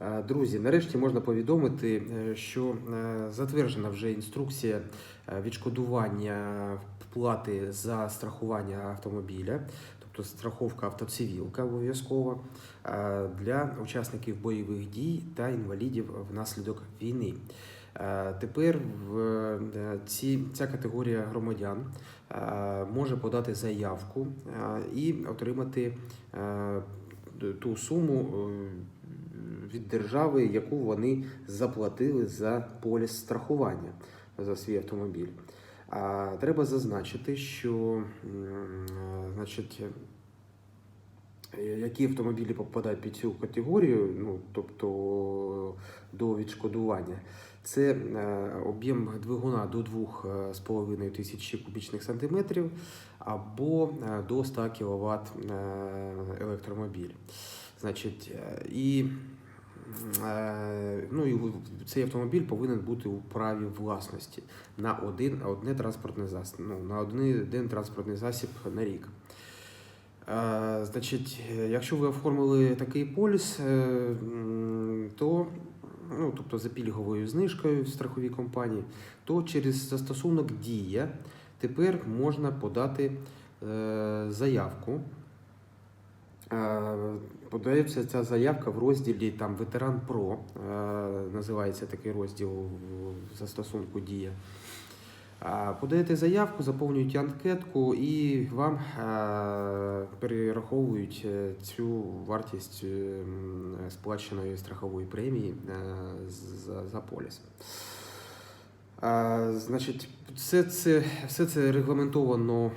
Е, Друзі, нарешті можна повідомити, е, що е, затверджена вже інструкція відшкодування плати за страхування автомобіля, тобто страховка автоцивілка обов'язкова для учасників бойових дій та інвалідів внаслідок війни. Тепер ці, ця категорія громадян може подати заявку і отримати ту суму від держави, яку вони заплатили за поліс страхування за свій автомобіль. А треба зазначити, що е, значить, е, які автомобілі попадають під цю категорію, ну тобто до відшкодування, це е, об'єм двигуна до 2,5 тисячі кубічних сантиметрів або е, до 100 кВт електромобіль. Значить, е, і, е, ну, і цей автомобіль повинен бути у праві власності на один, одне транспортне засіб, ну, на один, транспортний засіб на рік. Е, Значить, е, якщо ви оформили такий поліс, е, то ну, тобто за пільговою знижкою в страховій компанії, то через застосунок Дія тепер можна подати е, заявку. Е, Подається ця заявка в розділі там Ветеран Про, е, називається такий розділ в застосунку Дія. Подаєте заявку, заповнюєте анкетку і вам е, перераховують е, цю вартість е, сплаченої страхової премії е, за поліс. Значить, все це, все це регламентовано,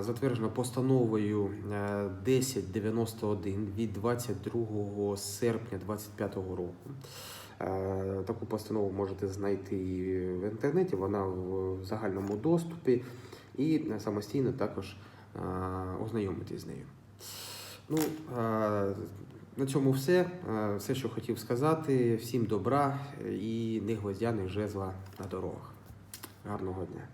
затверджено постановою е, 1091 від 22 серпня 2025 року. Таку постанову можете знайти в інтернеті, вона в загальному доступі, і самостійно також ознайомитись з нею. Ну, на цьому все. Е, Все, що хотів сказати. Всім добра і не гвоздя, жезла на дорогах. Гарного дня.